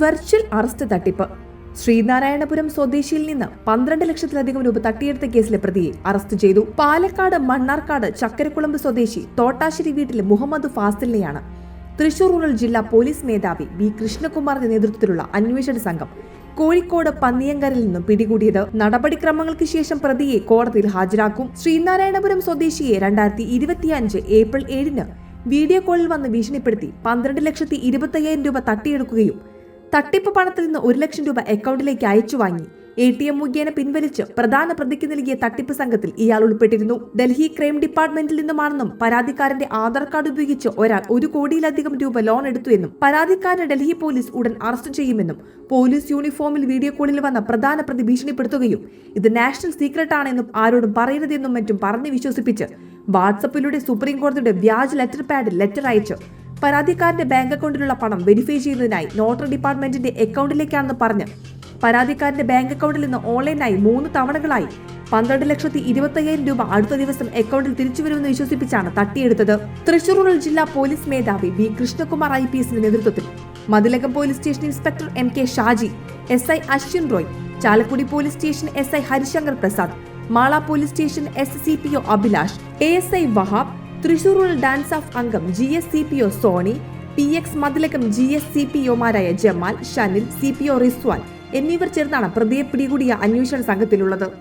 Virtual arrest തട്ടിപ്പ്. ശ്രീനാരായണപുരം സ്വദേശിയിൽ നിന്ന് പന്ത്രണ്ട് ലക്ഷത്തിലധികം രൂപ തട്ടിയെടുത്ത കേസിലെ പ്രതിയെ അറസ്റ്റ് ചെയ്തു. പാലക്കാട് മണ്ണാർക്കാട് ചക്കരക്കുളമ്പ് സ്വദേശി തോട്ടാശ്ശേരി വീട്ടിലെ മുഹമ്മദ് ഫാസിലിനെയാണ് തൃശൂർ റൂറൽ ജില്ലാ പോലീസ് മേധാവി വി കൃഷ്ണകുമാറിന്റെ നേതൃത്വത്തിലുള്ള അന്വേഷണ സംഘം കോഴിക്കോട് പന്നിയങ്കരിൽ നിന്നും പിടികൂടിയത്. നടപടിക്രമങ്ങൾക്ക് ശേഷം പ്രതിയെ കോടതിയിൽ ഹാജരാക്കും. ശ്രീനാരായണപുരം സ്വദേശിയെ രണ്ടായിരത്തി ഇരുപത്തിയഞ്ച് ഏപ്രിൽ ഏഴിന് വീഡിയോ കോളിൽ വന്ന് ഭീഷണിപ്പെടുത്തി പന്ത്രണ്ട് ലക്ഷത്തി ഇരുപത്തയ്യായിരം രൂപ തട്ടിയെടുക്കുകയും തട്ടിപ്പ് പണത്തിൽ നിന്ന് ഒരു ലക്ഷം രൂപ അക്കൗണ്ടിലേക്ക് അയച്ചു വാങ്ങി. എ ടി എം മുഖേന പിൻവലിച്ച് പ്രധാന പ്രതിക്ക് നൽകിയ തട്ടിപ്പ് സംഘത്തിൽ ഇയാൾ ഉൾപ്പെട്ടിരുന്നു. ഡൽഹി ക്രൈം ഡിപ്പാർട്ട്മെന്റിൽ നിന്നുമാണെന്നും പരാതിക്കാരന്റെ ആധാർ കാർഡ് ഉപയോഗിച്ച് ഒരാൾ ഒരു കോടിയിലധികം രൂപ ലോൺ എടുത്തു എന്നും പരാതിക്കാരനെ ഡൽഹി പോലീസ് ഉടൻ അറസ്റ്റ് ചെയ്യുമെന്നും പോലീസ് യൂണിഫോമിൽ വീഡിയോ കോളിൽ വന്ന പ്രധാന പ്രതി ഭീഷണിപ്പെടുത്തുകയും ഇത് നാഷണൽ സീക്രട്ട് ആണെന്നും ആരോടും പറയരുതെന്നും മറ്റും പറഞ്ഞു വിശ്വസിപ്പിച്ച് വാട്സപ്പിലൂടെ സുപ്രീം കോടതിയുടെ വ്യാജ ലെറ്റർ പാഡിൽ ലെറ്റർ അയച്ച് പരാതിക്കാരന്റെ ബാങ്ക് അക്കൗണ്ടിലുള്ള പണം വെരിഫൈ ചെയ്യുന്നതിനായി നോട്ടറി ഡിപ്പാർട്ട്മെന്റിന്റെ അക്കൗണ്ടിലേക്കാണെന്ന് പറഞ്ഞ് പരാതിക്കാരന്റെ ബാങ്ക് അക്കൗണ്ടിൽ നിന്ന് ഓൺലൈനായി മൂന്ന് തവണകളായി പന്ത്രണ്ട് ലക്ഷത്തി ഇരുപത്തയ്യായിരം രൂപ അടുത്ത ദിവസം അക്കൗണ്ടിൽ തിരിച്ചുവരുമെന്ന് വിശ്വസിപ്പിച്ചാണ് തട്ടിയെടുത്തത്. തൃശൂർ റൂറൽ ജില്ലാ പോലീസ് മേധാവി ബി കൃഷ്ണകുമാർ ഐ. പി. എസിന്റെ നേതൃത്വത്തിൽ. Mathilakam police station inspector M. K. Shaji S. I. Ashwin Roy Chalakudy police station S. I. Harishankar Prasad Mala police station S. C. P. O. Abhilash A. S. I. Wahab Thrissur rural DANSAF അംഗം G S C P O Soni P X Mathilakam G S C P ഒമാരായ Jamal Shanil C P O Rizwan എന്നിവർ ചേർന്നാണ് പ്രതിയെ പിടികൂടിയ അന്വേഷണ സംഘത്തിലുള്ളത്.